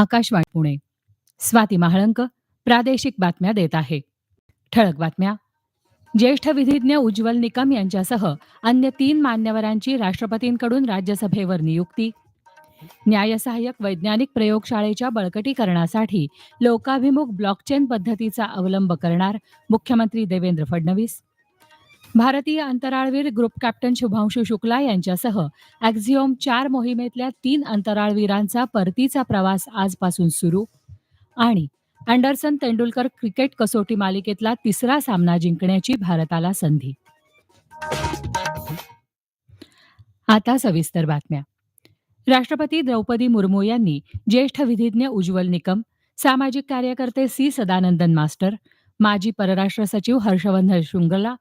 आकाशवाणी पुणे. स्वाती महाळंक प्रादेशिक बातम्या देत आहे. ठळक बातम्या. ज्येष्ठ विधिज्ञ उज्ज्वल निकम यांच्यासह अन्य तीन मान्यवरांची राष्ट्रपतींकडून राज्यसभेवर नियुक्ती. न्यायसहाय्यक वैज्ञानिक प्रयोगशाळेच्या बळकटीकरणासाठी लोकाभिमुख ब्लॉकचेन पद्धतीचा अवलंब करणार मुख्यमंत्री देवेंद्र फडणवीस. भारतीय अंतराळवीर ग्रुप कॅप्टन शुभांशु शुक्ला यांच्यासह ॲक्झिओम चार मोहिमेतल्या तीन अंतराळवीरांचा परतीचा प्रवास आजपासून सुरू. आणि अँडरसन तेंडुलकर क्रिकेट कसोटी मालिकेतला तिसरा सामना जिंकण्याची भारताला संधी. आता सविस्तर बातम्या. राष्ट्रपती द्रौपदी मुर्मू यांनी ज्येष्ठ विधिज्ञ उज्ज्वल निकम सामाजिक कार्यकर्ते सी सदानंदन मास्टर माजी परराष्ट्र सचिव हर्षवर्धन शृंगला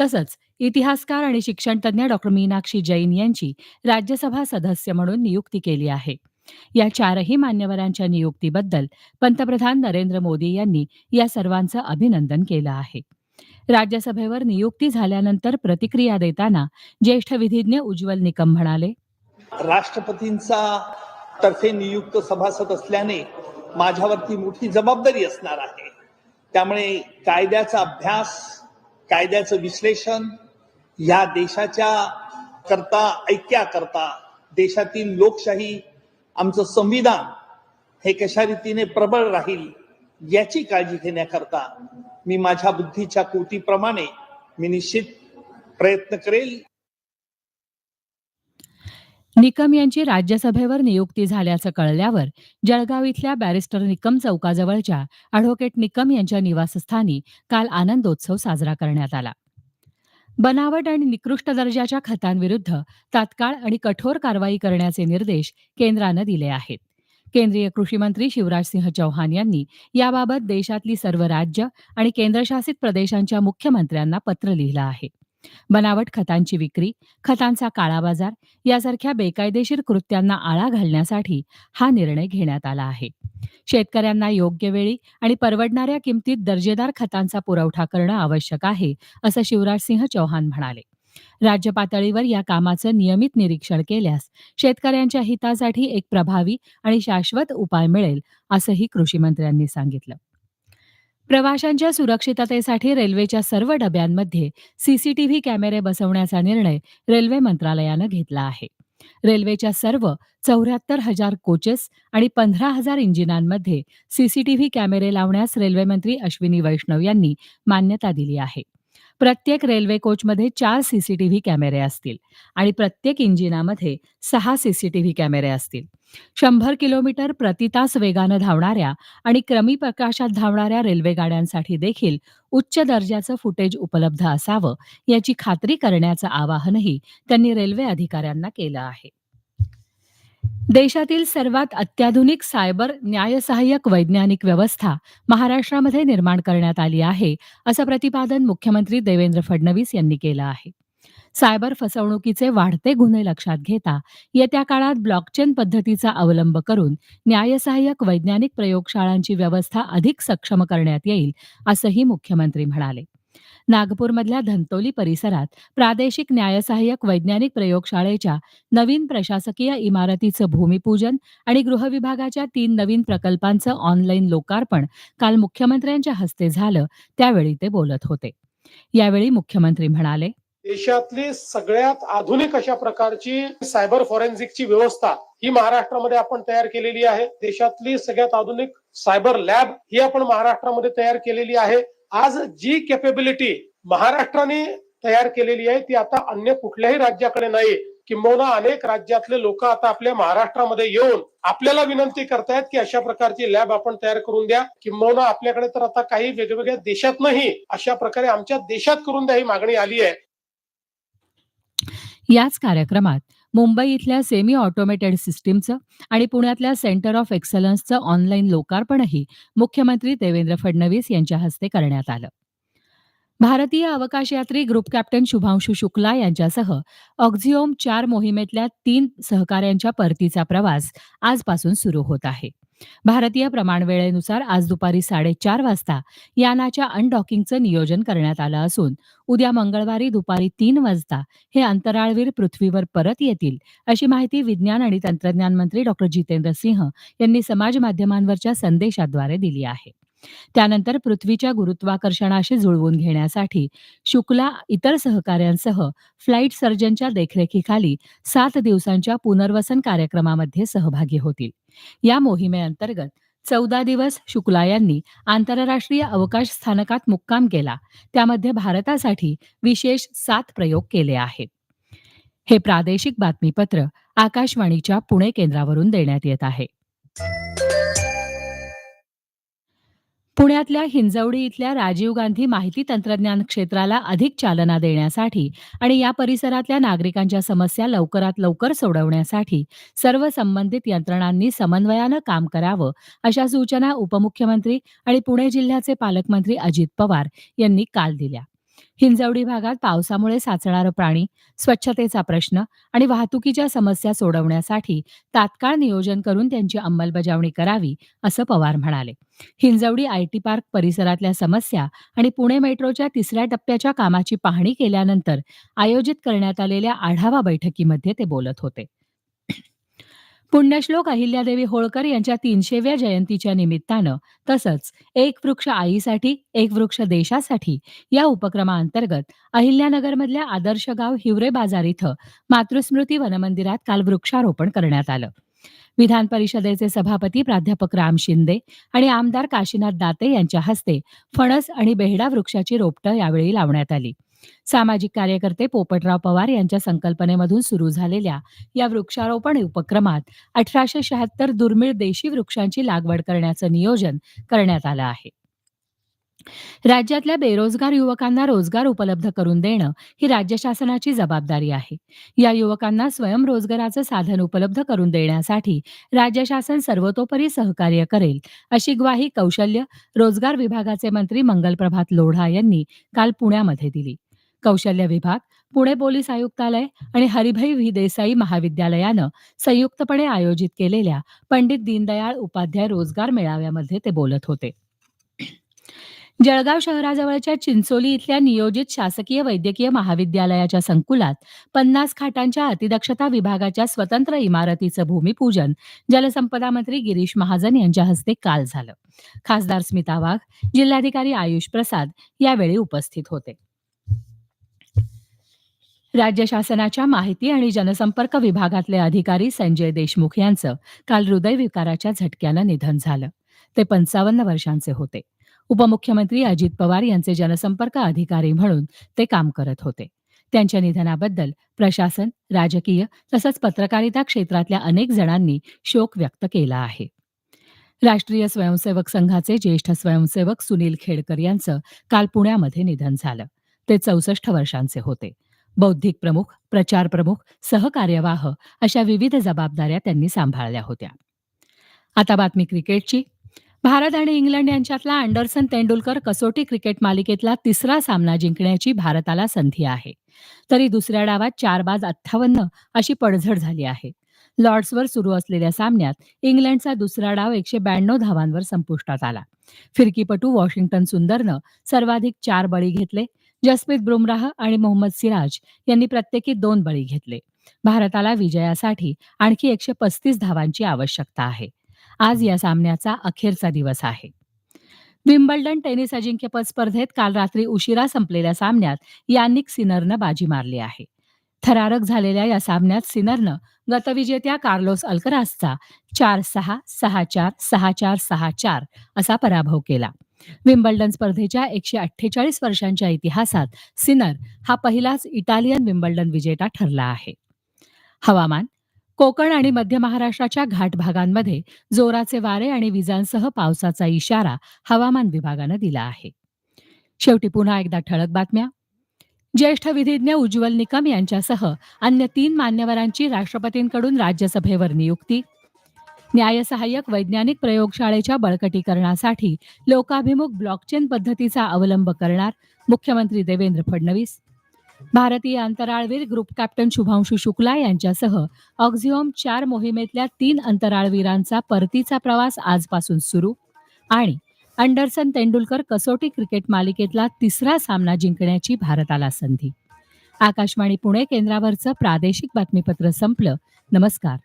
तसंच इतिहासकार आणि शिक्षणतज्ञ डॉक्टर मीनाक्षी जैन यांची राज्यसभा सदस्य म्हणून नियुक्ती केली आहे. या चारही मान्यवरांच्या नियुक्तीबद्दल पंतप्रधान नरेंद्र मोदी यांनी या सर्वांचं अभिनंदन केलं आहे. राज्यसभेवर नियुक्ती झाल्यानंतर प्रतिक्रिया देताना ज्येष्ठ विधिज्ञ उज्ज्वल निकम म्हणाले राष्ट्रपतींचा तर्फे नियुक्त सभासद असल्याने माझ्यावरती मोठी जबाबदारी असणार आहे. त्यामुळे कायद्याचा अभ्यास कायद्याचं विश्लेषण या देशाच्या करता ऐक्याकरता देशातील लोकशाही आमचं संविधान हे कशा रीतीने प्रबळ राहील याची काळजी घेण्याकरता मी माझ्या बुद्धीच्या कृतीप्रमाणे मी निश्चित प्रयत्न करेल. निकम यांची राज्यसभेवर नियुक्ती झाल्याचं कळल्यावर जळगाव इथल्या बॅरिस्टर निकम चौकाजवळच्या अॅडव्होकेट निकम यांच्या निवासस्थानी काल आनंदोत्सव साजरा करण्यात आला. बनावट आणि निकृष्ट दर्जाच्या खतांविरुद्ध तात्काळ आणि कठोर कारवाई करण्याचे निर्देश केंद्रानं दिले आहेत. केंद्रीय कृषी मंत्री शिवराज सिंह चौहान यांनी याबाबत देशातली सर्व राज्य आणि केंद्रशासित प्रदेशांच्या मुख्यमंत्र्यांना पत्र लिहिलं आहे. बनावट खतांची विक्री खतांचा काळाबाजार यासारख्या बेकायदेशीर कृत्यांना आळा घालण्यासाठी हा निर्णय घेण्यात आला आहे. शेतकऱ्यांना योग्य वेळी आणि परवडणाऱ्या किमतीत दर्जेदार खतांचा पुरवठा करणं आवश्यक आहे असं शिवराजसिंह चौहान म्हणाले. राज्य पातळीवर या कामाचं नियमित निरीक्षण केल्यास शेतकऱ्यांच्या हितासाठी एक प्रभावी आणि शाश्वत उपाय मिळेल असंही कृषी मंत्र्यांनी सांगितलं. प्रवाशांच्या सुरक्षिततेसाठी रेल्वेच्या सर्व डब्यांमध्ये सीसीटीव्ही कॅमेरे बसवण्याचा निर्णय रेल्वे मंत्रालयानं घेतला आहे. रेल्वेच्या सर्व चौऱ्याहत्तर हजार कोचेस आणि पंधरा हजार इंजिनांमध्ये सीसीटीव्ही कॅमेरे लावण्यास रेल्वेमंत्री अश्विनी वैष्णव यांनी मान्यता दिली आहे. प्रत्येक रेल्वे कोचमध्ये चार सीसीटीव्ही कॅमेरे असतील आणि प्रत्येक इंजिनामध्ये सहा सीसीटीव्ही कॅमेरे असतील. शंभर किलोमीटर प्रतितास वेगानं धावणाऱ्या आणि क्रमी प्रकाशात धावणाऱ्या रेल्वे गाड्यांसाठी देखील उच्च दर्जाचं फुटेज उपलब्ध असावं याची खात्री करण्याचं आवाहनही त्यांनी रेल्वे अधिकाऱ्यांना केलं आहे. देशातील सर्वात अत्याधुनिक सायबर न्यायसहाय्यक वैज्ञानिक व्यवस्था महाराष्ट्रामध्ये निर्माण करण्यात आली आहे असं प्रतिपादन मुख्यमंत्री देवेंद्र फडणवीस यांनी केलं आहे. सायबर फसवणुकीचे वाढते गुन्हे लक्षात घेता येत्या काळात ब्लॉकचेन पद्धतीचा अवलंब करून न्यायसहाय्यक वैज्ञानिक प्रयोगशाळांची व्यवस्था अधिक सक्षम करण्यात येईल असंही मुख्यमंत्री म्हणाले. नागपूरमधल्या धंतोली परिसरात प्रादेशिक न्यायसहाय्यक वैज्ञानिक प्रयोगशाळेच्या नवीन प्रशासकीय इमारतीचं भूमिपूजन आणि गृहविभागाच्या तीन नवीन प्रकल्पांचं ऑनलाईन लोकार्पण काल मुख्यमंत्र्यांच्या हस्ते झालं त्यावेळी ते बोलत होते. यावेळी मुख्यमंत्री म्हणाले देशातली सगळ्यात आधुनिक अशा प्रकारची सायबर फॉरेन्सिकची व्यवस्था ही महाराष्ट्रामध्ये आपण तयार केलेली आहे. देशातली सगळ्यात आधुनिक सायबर लॅब ही आपण महाराष्ट्रामध्ये तयार केलेली आहे. आज जी कॅपेबिलिटी महाराष्ट्राने तयार केलेली आहे ती आता अन्य कुठल्याही राज्याकडे नाही किंबहुना अनेक राज्यातले लोक आता आपल्या महाराष्ट्रामध्ये येऊन आपल्याला विनंती करतायत की अशा प्रकारची लॅब आपण तयार करून द्या. किंबहुना आपल्याकडे तर आता काही वेगवेगळ्या देशात नाही अशा प्रकारे आमच्या देशात करून द्या ही मागणी आली आहे. याच कार्यक्रमात मुंबई इथल्या सेमी ऑटोमेटेड सिस्टीमचं आणि पुण्यातल्या सेंटर ऑफ एक्सलन्सचं ऑनलाईन लोकार्पणही मुख्यमंत्री देवेंद्र फडणवीस यांच्या हस्ते करण्यात आलं. भारतीय अवकाश यात्री ग्रुप कॅप्टन शुभांशु शुक्ला यांच्यासह ऑक्झिओम चार मोहिमेतल्या तीन सहकाऱ्यांच्या परतीचा प्रवास आजपासून सुरू होत आहे. भारतीय प्रमाणवेळेनुसार आज दुपारी साडेचार वाजता यानाच्या अनडॉकिंगचं नियोजन करण्यात आलं असून उद्या मंगळवारी दुपारी तीन वाजता हे अंतराळवीर पृथ्वीवर परत येतील अशी माहिती विज्ञान आणि तंत्रज्ञान मंत्री डॉक्टर जितेंद्र सिंह यांनी समाज माध्यमांवरच्या संदेशाद्वारे दिली आहे. त्यानंतर पृथ्वीच्या गुरुत्वाकर्षणाशी जुळवून घेण्यासाठी शुक्ला इतर सहकाऱ्यांसह फ्लाईट सर्जनच्या देखरेखीखाली सात दिवसांच्या पुनर्वसन कार्यक्रमामध्ये सहभागी होतील. या मोहिमेअंतर्गत चौदा दिवस शुक्ला यांनी आंतरराष्ट्रीय अवकाश स्थानकात मुक्काम केला. त्यामध्ये भारतासाठी विशेष सात प्रयोग केले आहेत. हे प्रादेशिक बातमीपत्र आकाशवाणीच्या पुणे केंद्रावरून देण्यात येत आहे. पुण्यातल्या हिंजवडी इथल्या राजीव गांधी माहिती तंत्रज्ञान क्षेत्राला अधिक चालना देण्यासाठी आणि या परिसरातल्या नागरिकांच्या समस्या लवकरात लवकर सोडवण्यासाठी सर्व संबंधित यंत्रणांनी समन्वयानं काम करावं अशा सूचना उपमुख्यमंत्री आणि पुणे जिल्ह्याचे पालकमंत्री अजित पवार यांनी काल दिल्या. हिंजवडी भागात पावसामुळे साचणारं प्राणी स्वच्छतेचा प्रश्न आणि वाहतुकीच्या समस्या सोडवण्यासाठी तात्काळ नियोजन करून त्यांची अंमलबजावणी करावी असं पवार म्हणाले. हिंजवडी आयटी पार्क परिसरातल्या समस्या आणि पुणे मेट्रोच्या तिसऱ्या टप्प्याच्या कामाची पाहणी केल्यानंतर आयोजित करण्यात आलेल्या आढावा बैठकीमध्ये ते बोलत होते. पुण्यश्लोक अहिल्यादेवी होळकर यांच्या तीनशेव्या जयंतीच्या निमित्तानं तसंच एक वृक्ष आईसाठी एक वृक्ष देशासाठी या उपक्रमाअंतर्गत अहिल्यानगरमधल्या आदर्श गाव हिवरे बाजार इथं मातृस्मृती वनमंदिरात काल वृक्षारोपण करण्यात आलं. विधान परिषदेचे सभापती प्राध्यापक राम शिंदे आणि आमदार काशीनाथ दाते यांच्या हस्ते फणस आणि बेहडा वृक्षाची रोपटं यावेळी लावण्यात आली. सामाजिक कार्यकर्ते पोपटराव पवार यांच्या संकल्पनेमधून सुरू झालेल्या या वृक्षारोपण उपक्रमात अठराशे शहात्तर दुर्मिळ देशी वृक्षांची लागवड करण्याचं नियोजन करण्यात आलं आहे. राज्यातल्या बेरोजगार युवकांना रोजगार उपलब्ध करून देणं ही राज्य शासनाची जबाबदारी आहे. या युवकांना स्वयंरोजगाराचं साधन उपलब्ध करून देण्यासाठी राज्य शासन सर्वतोपरी सहकार्य करेल अशी ग्वाही कौशल्य रोजगार विभागाचे मंत्री मंगलप्रभात लोढा यांनी काल पुण्यामध्ये दिली. कौशल्य विभाग पुणे पोलीस आयुक्तालय आणि हरिभाई व्ही देसाई महाविद्यालयानं संयुक्तपणे आयोजित केलेल्या पंडित दीनदयाळ उपाध्याय रोजगार मेळाव्यामध्ये ते बोलत होते. जळगाव शहराजवळच्या चिंचोली इथल्या नियोजित शासकीय वैद्यकीय महाविद्यालयाच्या संकुलात पन्नास खाटांच्या अतिदक्षता विभागाच्या स्वतंत्र इमारतीचं भूमिपूजन जलसंपदा मंत्री गिरीश महाजन यांच्या हस्ते काल झालं. खासदार स्मिता वाघ जिल्हाधिकारी आयुष प्रसाद यावेळी उपस्थित होते. राज्य शासनाच्या माहिती आणि जनसंपर्क विभागातले अधिकारी संजय देशमुख यांचं काल हृदयविकाराच्या झटक्यानं निधन झालं. ते पंचावन्न वर्षांचे होते. उपमुख्यमंत्री अजित पवार यांचे जनसंपर्क अधिकारी म्हणून ते काम करत होते. त्यांच्या निधनाबद्दल प्रशासन राजकीय तसंच पत्रकारिता क्षेत्रातल्या अनेक जणांनी शोक व्यक्त केला आहे. राष्ट्रीय स्वयंसेवक संघाचे ज्येष्ठ स्वयंसेवक सुनील खेडकर यांचं काल पुण्यामध्ये निधन झालं. ते चौसष्ट वर्षांचे होते. बौद्धिक प्रमुख प्रचार प्रमुख सहकार्यवाह अशा विविध जबाबदाऱ्या त्यांनी सांभाळल्या होत्या. आता बातमी क्रिकेटची. भारत आणि इंग्लंड यांच्यातला अँडरसन तेंडुलकर कसोटी क्रिकेट मालिकेतला तिसरा सामना जिंकण्याची भारताला संधी आहे. तरी दुसऱ्या डावात चार बाज अठ्ठावन्न अशी पडझड झाली आहे. लॉर्ड्सवर सुरू असलेल्या सामन्यात इंग्लंडचा दुसरा डाव एकशे ब्याण्णव धावांवर संपुष्टात आला. फिरकीपटू वॉशिंग्टन सुंदरनं सर्वाधिक चार बळी घेतले. जसप्रीत बुमराह आणि मोहम्मद सिराज यांनी प्रत्येकी दोन बळी घेतले. भारताला विजयासाठी आणखी एकशे पस्तीस धावांची आवश्यकता आहे. आज या सामन्याचा अखेरचा दिवस आहे. विम्बल्डन टेनिस अजिंक्यपद स्पर्धेत काल रात्री उशिरा संपलेल्या सामन्यात यानिक सिनरनं बाजी मारली आहे. थरारक झालेल्या या सामन्यात सिनरनं गतविजेत्या कार्लोस अल्करासचा चार सहा सहा चार सहा चार सहा चार असा पराभव केला. विम्बल्डन स्पर्धेच्या एकशे अठ्ठेचाळीस वर्षांच्या इतिहासात सिनर हा पहिलाच इटालियन विम्बल्डन विजेता ठरला आहे. हवामान कोकण आणि मध्य महाराष्ट्राच्या घाट भागांमध्ये जोराचे वारे आणि विजांसह पावसाचा इशारा हवामान विभागानं दिला आहे. शेवटी पुन्हा एकदा ठळक बातम्या. ज्येष्ठ विधिज्ञ उज्ज्वल निकम यांच्यासह अन्य तीन मान्यवरांची राष्ट्रपतींकडून राज्यसभेवर नियुक्ती. न्यायसहाय्यक वैज्ञानिक प्रयोगशाळेच्या बळकटीकरणासाठी लोकाभिमुख ब्लॉकचेन पद्धतीचा अवलंब करणार मुख्यमंत्री देवेंद्र फडणवीस. भारतीय अंतराळवीर ग्रुप कॅप्टन शुभांशु शुक्ला यांच्यासह ऑक्झिओम चार मोहिमेतल्या तीन अंतराळवीरांचा परतीचा प्रवास आजपासून सुरू. आणि अंडरसन तेंडुलकर कसोटी क्रिकेट मालिकेतला तिसरा सामना जिंकण्याची भारताला संधी. आकाशवाणी पुणे केंद्रावरचं प्रादेशिक बातमीपत्र संपलं. नमस्कार.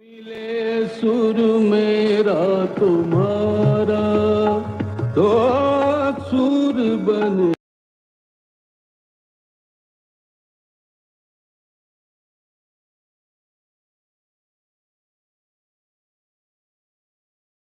मिले सुर मेरा तुम्हारा तो सुर बने।